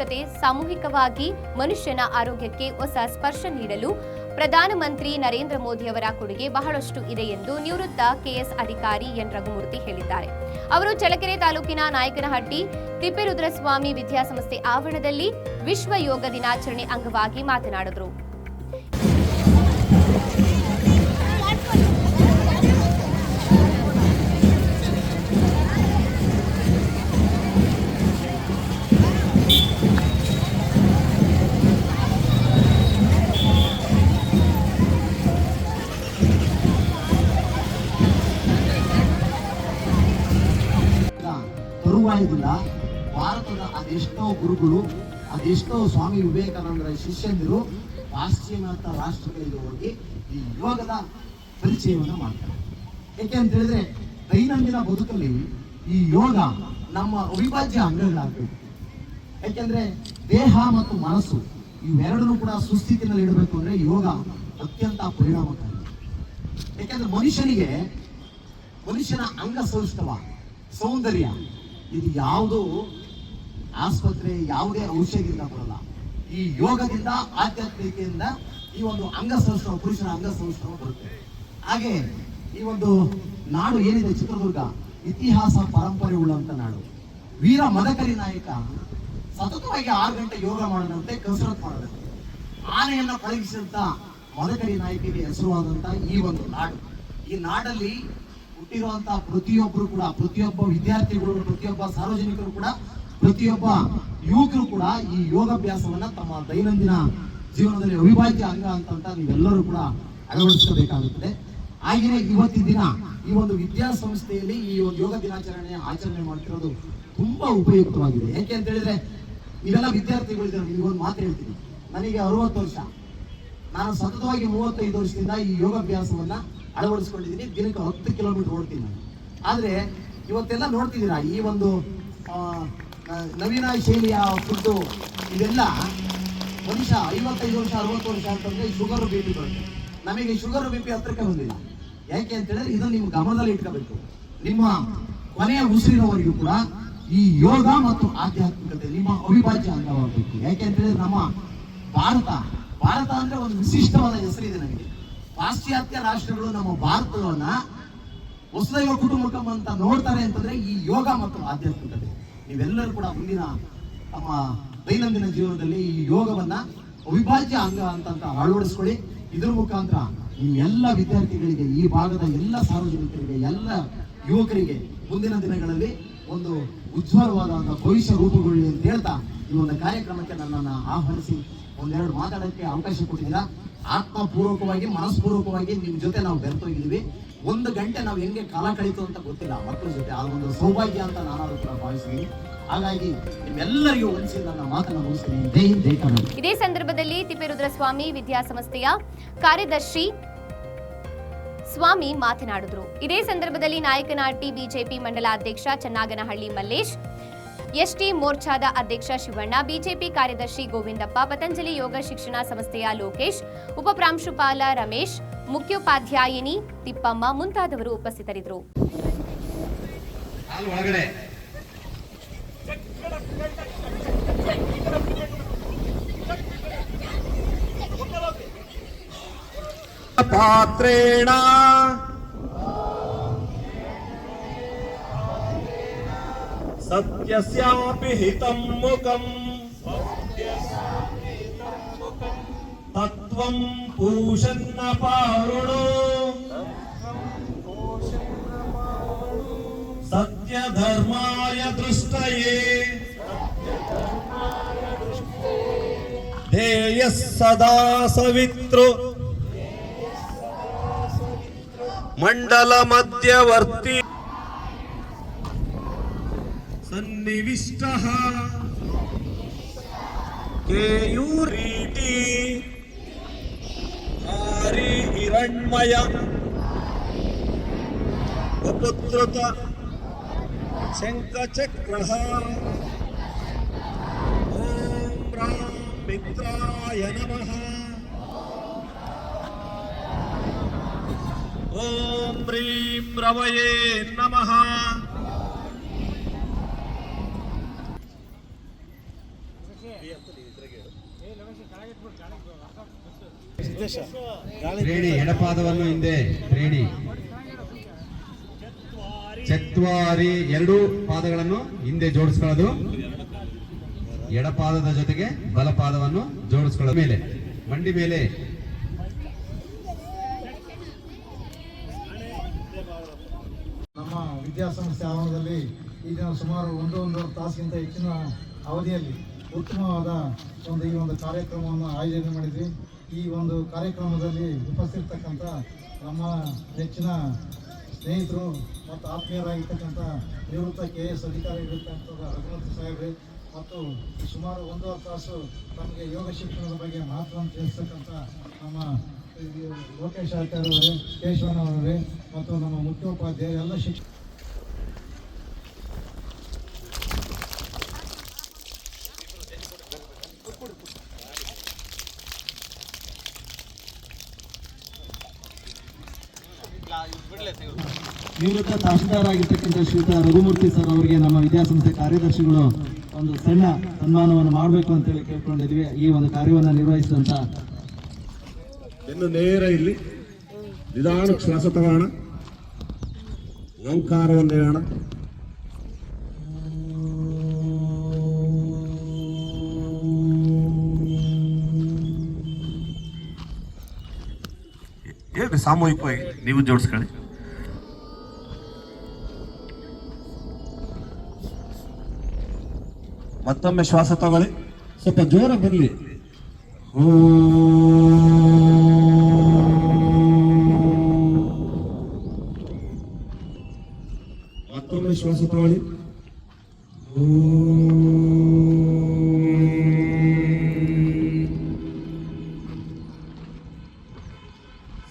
ಆರ್ಥಿಕತೆ ಸಾಮೂಹಿಕವಾಗಿ ಮನುಷ್ಯನ ಆರೋಗ್ಯಕ್ಕೆ ಹೊಸ ಸ್ಪರ್ಶ ನೀಡಲು ಪ್ರಧಾನಮಂತ್ರಿ ನರೇಂದ್ರ ಮೋದಿ ಅವರ ಕೊಡುಗೆ ಬಹಳಷ್ಟು ಇದೆ ಎಂದು ನಿವೃತ್ತ ಕೆಎಸ್ ಅಧಿಕಾರಿ ಎನ್. ರಘುಮೂರ್ತಿ ಹೇಳಿದ್ದಾರೆ. ಅವರು ಚಳಕೆರೆ ತಾಲೂಕಿನ ನಾಯಕನಹಟ್ಟಿ ತಿಪ್ಪೇರುದ್ರಸ್ವಾಮಿ ವಿದ್ಯಾಸಂಸ್ಥೆ ಆವರಣದಲ್ಲಿ ವಿಶ್ವ ಯೋಗ ದಿನಾಚರಣೆ ಅಂಗವಾಗಿ ಮಾತನಾಡಿದರು. ತರುವಾಯದಿಂದ ಭಾರತದ ಅದೆಷ್ಟೋ ಗುರುಗಳು, ಅದೆಷ್ಟೋ ಸ್ವಾಮಿ ವಿವೇಕಾನಂದರ ಶಿಷ್ಯಂದಿರು ಪಾಶ್ಚಿಮಾತ್ಯ ರಾಷ್ಟ್ರಗಳಿಗೆ ಹೋಗಿ ಈ ಯೋಗದ ಪರಿಚಯವನ್ನು ಮಾಡ್ತಾರೆ. ಏಕೆ ಅಂತ ಹೇಳಿದ್ರೆ, ದೈನಂದಿನ ಬದುಕಲ್ಲಿ ಈ ಯೋಗ ನಮ್ಮ ಅವಿಭಾಜ್ಯ ಅಂಗಗಳಾಗಬೇಕು. ಯಾಕೆಂದ್ರೆ ದೇಹ ಮತ್ತು ಮನಸ್ಸು ಇವೆರಡನ್ನೂ ಕೂಡ ಸುಸ್ಥಿತಿನಲ್ಲಿ ಇಡಬೇಕು ಅಂದ್ರೆ ಯೋಗ ಅತ್ಯಂತ ಪರಿಣಾಮಕಾರಿ. ಯಾಕೆಂದ್ರೆ ಮನುಷ್ಯನಿಗೆ ಮನುಷ್ಯನ ಅಂಗ ಸೌಷ್ಠವ ಸೌಂದರ್ಯ ಇದು ಯಾವುದು ಆಸ್ಪತ್ರೆ ಯಾವುದೇ ಔಷಧಿಯಿಂದ ಬರಲ್ಲ. ಈ ಯೋಗದಿಂದ ಆಧ್ಯಾತ್ಮಿಕೆಯಿಂದ ಈ ಒಂದು ಅಂಗ ಪುರುಷರ ಪುರುಷನ ಅಂಗ ಸೌಷ್ಠವ ಬರುತ್ತೆ. ಹಾಗೆ ಈ ಒಂದು ನಾಡು ಏನಿದೆ ಚಿತ್ರದುರ್ಗ? ಇತಿಹಾಸ, ಪರಂಪರೆ ಉಳ್ಳಂತ ನಾಡು. ವೀರ ಮದಕರಿ ನಾಯಕ ಸತತವಾಗಿ ಆರು ಗಂಟೆ ಯೋಗ ಮಾಡದಂತೆ ಕಸರತ್ ಮಾಡದಂತೆ. ಆನೆಯನ್ನು ಪಳಗಿಸಿದಂತ ಮದಕರಿ ನಾಯಕಿಗೆ ಹೆಸರುವಾದಂತ ಈ ಒಂದು ನಾಡು. ಈ ನಾಡಲ್ಲಿ ಹುಟ್ಟಿರುವಂತಹ ಪ್ರತಿಯೊಬ್ಬರು ಕೂಡ, ಪ್ರತಿಯೊಬ್ಬ ವಿದ್ಯಾರ್ಥಿಗಳು, ಪ್ರತಿಯೊಬ್ಬ ಸಾರ್ವಜನಿಕರು ಕೂಡ, ಪ್ರತಿಯೊಬ್ಬ ಯುವಕರು ಕೂಡ ಈ ಯೋಗಾಭ್ಯಾಸವನ್ನ ತಮ್ಮ ದೈನಂದಿನ ಜೀವನದಲ್ಲಿ ಅವಿಭಾಜ್ಯ ಅಂಗ ಅಂತ ನೀವೆಲ್ಲರೂ ಕೂಡ ಅಳವಡಿಸಬೇಕಾಗುತ್ತದೆ ಹಾಗೆಯೇ ಇವತ್ತಿನ ದಿನ ಈ ಒಂದು ವಿದ್ಯಾಸಂಸ್ಥೆಯಲ್ಲಿ ಈ ಒಂದು ಯೋಗ ದಿನಾಚರಣೆ ಆಚರಣೆ ಮಾಡ್ತಿರೋದು ತುಂಬಾ ಉಪಯುಕ್ತವಾಗಿದೆ. ಯಾಕೆ ಅಂತ ಹೇಳಿದ್ರೆ ನೀವೆಲ್ಲ ವಿದ್ಯಾರ್ಥಿಗಳಿದ್ದಾರೆ ನಿಮಗೊಂದು ಮಾತು ಹೇಳ್ತೀನಿ. ನನಗೆ ಅರವತ್ತು ವರ್ಷ. ನಾನು ಸತತವಾಗಿ ಮೂವತ್ತೈದು ವರ್ಷದಿಂದ ಈ ಯೋಗಾಭ್ಯಾಸವನ್ನ ಅಳವಡಿಸ್ಕೊಂಡಿದ್ದೀನಿ. ದಿನಕ್ಕೆ ಹತ್ತು ಕಿಲೋಮೀಟರ್ ಓಡ್ತೀನಿ ನಾನು. ಆದ್ರೆ ಇವತ್ತೆಲ್ಲ ನೋಡ್ತಿದ್ದೀರಾ, ಈ ಒಂದು ನವೀನ ಶೈಲಿಯ ಫುಡ್ಡು ಇದೆಲ್ಲ ಮನುಷ್ಯ ಐವತ್ತೈದು ವರ್ಷ, ಅರವತ್ತು ವರ್ಷ ಅಂತಂದ್ರೆ ಶುಗರ್ ಬಿ ಪಿ ಬರುತ್ತೆ ನಮಗೆ ಶುಗರ್ ಬಿ ಪಿ ಹತ್ರಕ್ಕೆ ಬಂದಿಲ್ಲ. ಯಾಕೆ ಅಂತ ಹೇಳಿದ್ರೆ ಇದನ್ನ ನಿಮ್ಮ ಗಮನದಲ್ಲಿ ಇಟ್ಕೋಬೇಕು. ನಿಮ್ಮ ಕೊನೆಯ ಉಸಿರಿನವರೆಗೂ ಕೂಡ ಈ ಯೋಗ ಮತ್ತು ಆಧ್ಯಾತ್ಮಿಕತೆ ನಿಮ್ಮ ಅವಿಭಾಜ್ಯ ಅಂಗವಾಗಬೇಕು ಯಾಕೆ ಅಂತ ಹೇಳಿದ್ರೆ ನಮ್ಮ ಭಾರತ ಭಾರತ ಅಂದ್ರೆ ಒಂದು ವಿಶಿಷ್ಟವಾದ ಹೆಸರಿದೆ ನಮಗೆ. ಪಾಶ್ಚಾತ್ಯ ರಾಷ್ಟ್ರಗಳು ನಮ್ಮ ಭಾರತವನ್ನ ವಸುದೈವ ಕುಟುಂಬಕಂ ಅಂತ ನೋಡ್ತಾರೆ ಅಂತಂದ್ರೆ ಈ ಯೋಗ ಮತ್ತು ಆಧ್ಯಾತ್ಮಿಕತೆ ನೀವೆಲ್ಲರೂ ಕೂಡ ಮುಂದಿನ ತಮ್ಮ ದೈನಂದಿನ ಜೀವನದಲ್ಲಿ ಈ ಯೋಗವನ್ನ ಅವಿಭಾಜ್ಯ ಅಂಗ ಅಂತ ಅಳವಡಿಸ್ಕೊಳ್ಳಿ. ಇದ್ರ ಮುಖಾಂತರ ನಿಮ್ಮೆಲ್ಲ ವಿದ್ಯಾರ್ಥಿಗಳಿಗೆ, ಈ ಭಾಗದ ಎಲ್ಲ ಸಾರ್ವಜನಿಕರಿಗೆ, ಎಲ್ಲ ಯುವಕರಿಗೆ ಮುಂದಿನ ದಿನಗಳಲ್ಲಿ ಒಂದು ಉಜ್ವಲವಾದ ಭವಿಷ್ಯ ರೂಪುಗೊಳ್ಳಿ ಅಂತ ಹೇಳ್ತಾ ಈ ಒಂದು ಕಾರ್ಯಕ್ರಮಕ್ಕೆ ನನ್ನನ್ನು ಆಹ್ವಾನಿಸಿ. ಒಂದೆರಡು ಮಾತಾಡೋಕ್ಕೆ ಅವಕಾಶ ಕೊಟ್ಟಿದ್ದೀರಾ? ಆತ್ಮಪೂರ್ವಕವಾಗಿ, ಮನಸ್ಪೂರ್ವಕವಾಗಿ ನಿಮ್ಮ ಜೊತೆ ನಾವು ಬೆರೆತೋಗಿದ್ದೀವಿ ಒಂದು ಗಂಟೆ ನಾವು ಹೆಂಗೆ ಕಾಲ ಕಳೀತು ಅಂತ ಗೊತ್ತಿಲ್ಲ ಮಕ್ಕಳ ಜೊತೆ. ಆ ಒಂದು ಸೌಭಾಗ್ಯ ಅಂತ ನಾನು ಕೂಡ ಭಾವಿಸ್ತೀನಿ. ಹಾಗಾಗಿ ನಿಮ್ಮೆಲ್ಲರಿಗೂ ಒಂದ್ಸಿ ನನ್ನ ಮಾತನ್ನು ಮುಗಿಸ್ತೀನಿ. ಇದೇ ಸಂದರ್ಭದಲ್ಲಿ ತಿಪ್ಪೇರುದ್ರಸ್ವಾಮಿ ವಿದ್ಯಾಸಂಸ್ಥೆಯ ಕಾರ್ಯದರ್ಶಿ ಸ್ವಾಮಿ ಮಾತನಾಡಿದರು. ಇದೇ ಸಂದರ್ಭದಲ್ಲಿ ನಾಯಕನಹಟ್ಟಿ ಬಿಜೆಪಿ ಮಂಡಲಾಧ್ಯಕ್ಷ ಚನ್ನಾಗನಹಳ್ಳಿ ಮಲ್ಲೇಶ್ ಎಸ್ಟಿ ಮೋರ್ಚಾದ ಅಧ್ಯಕ್ಷ ಶಿವಣ್ಣ ಬಿಜೆಪಿ ಕಾರ್ಯದರ್ಶಿ ಗೋವಿಂದಪ್ಪ ಪತಂಜಲಿ ಯೋಗ ಶಿಕ್ಷಣ ಸಂಸ್ಥೆಯ ಲೋಕೇಶ್ ಉಪಪ್ರಾಂಶುಪಾಲ ರಮೇಶ್ ಮುಖ್ಯೋಪಾಧ್ಯಾಯಿನಿ ತಿಪ್ಪಮ್ಮ ಮುಂತಾದವರು ಉಪಸ್ಥಿತರಿದ್ದರು. ಹಾಲು సత్యస్యాపి హితం ముఖం తత్వం పూషన్న పారుణో సత్యధర్మాయ దృష్టయే ధ్యేయ సదా సవిత్రు మండల మధ్యవర్తి సన్నివిష్ట. కేయూరీటి హరి హిరణ్మయ ఉపద్రుత శంఖచక్ర. ఓం రామ మిత్రాయ నమ. ఓం హ్రీం రవయే నమ. ತ್ರೇಣಿ ಎಡಪಾದವನ್ನು ಹಿಂದೆ ತ್ರೀಡಿ. ಚತ್ವಾರಿ ಎರಡು ಪಾದಗಳನ್ನು ಹಿಂದೆ ಜೋಡಿಸ್ಕೊಳ್ಳೋದು. ಎಡಪಾದದ ಜೊತೆಗೆ ಬಲಪಾದವನ್ನು ಜೋಡಿಸ್ಕೊಳ್ಳೋದು. ಮೇಲೆ ಮಂಡಿ ಮೇಲೆ. ನಮ್ಮ ವಿದ್ಯಾಸಂಸ್ಥೆ ಆವರಣದಲ್ಲಿ ಈ ದಿನ ಸುಮಾರು ಒಂದು ಒಂದೂವರೆ ತಾಸಿಗಿಂತ ಹೆಚ್ಚಿನ ಅವಧಿಯಲ್ಲಿ ಉತ್ತಮವಾದ ಒಂದು ಈ ಒಂದು ಕಾರ್ಯಕ್ರಮವನ್ನು ಆಯೋಜನೆ ಮಾಡಿದ್ವಿ. ಈ ಒಂದು ಕಾರ್ಯಕ್ರಮದಲ್ಲಿ ಉಪಸ್ಥಿರ್ತಕ್ಕಂಥ ನಮ್ಮ ಹೆಚ್ಚಿನ ಸ್ನೇಹಿತರು ಮತ್ತು ಆತ್ಮೀಯರಾಗಿರ್ತಕ್ಕಂಥ ನಿವೃತ್ತ ಕೆ ಎಸ್ ಅಧಿಕಾರಿಗಳಿರ್ತಕ್ಕಂಥ ರಘುನಾಥ ಸಾಹೇಬ್ರಿ ಮತ್ತು ಸುಮಾರು ಒಂದೂವರೆ ತಾಸು ತಮಗೆ ಯೋಗ ಶಿಕ್ಷಣದ ಬಗ್ಗೆ ಮಹತ್ವವನ್ನು ತಿಳಿಸ್ತಕ್ಕಂಥ ನಮ್ಮ ಲೋಕೇಶ್ ಆಚಾರ್ಯವರೇ ಕೇಶವನವರೇ ಮತ್ತು ನಮ್ಮ ಮುಖ್ಯೋಪಾಧ್ಯಾಯ ಎಲ್ಲ ಶಿಕ್ಷಕ ನಿವೃತ್ತ ತಹಶೀಲ್ದಾರ್ ಆಗಿರ್ತಕ್ಕಂಥ ಶ್ರೀಯುತ ರಘುಮೂರ್ತಿ ಸರ್ ಅವರಿಗೆ ನಮ್ಮ ವಿದ್ಯಾಸಂಸ್ಥೆ ಕಾರ್ಯದರ್ಶಿಗಳು ಒಂದು ಸಣ್ಣ ಸನ್ಮಾನವನ್ನು ಮಾಡಬೇಕು ಅಂತ ಹೇಳಿ ಕೇಳ್ಕೊಂಡಿದ್ವಿ. ಈ ಒಂದು ಕಾರ್ಯವನ್ನು ನಿರ್ವಹಿಸಿದಂತ ಇನ್ನು ನೇರ ಇಲ್ಲಿ ನಿಧಾನ ಶ್ವಾಸ ತಗೋಣ. ಓಂಕಾರವನ್ನು ಹೇಳೋಣ ಸಾಮೂಹಿಕವಾಗಿ ನೀವು ಜೋಡಿಸ್ಕೊಳ್ಳಿ. ಮತ್ತೊಮ್ಮೆ ಶ್ವಾಸ ತಗೊಳ್ಳಿ. ಸ್ವಲ್ಪ ಜೋರ ಬರಲಿ. ಮತ್ತೊಮ್ಮೆ ಶ್ವಾಸ ತಗೊಳ್ಳಿ.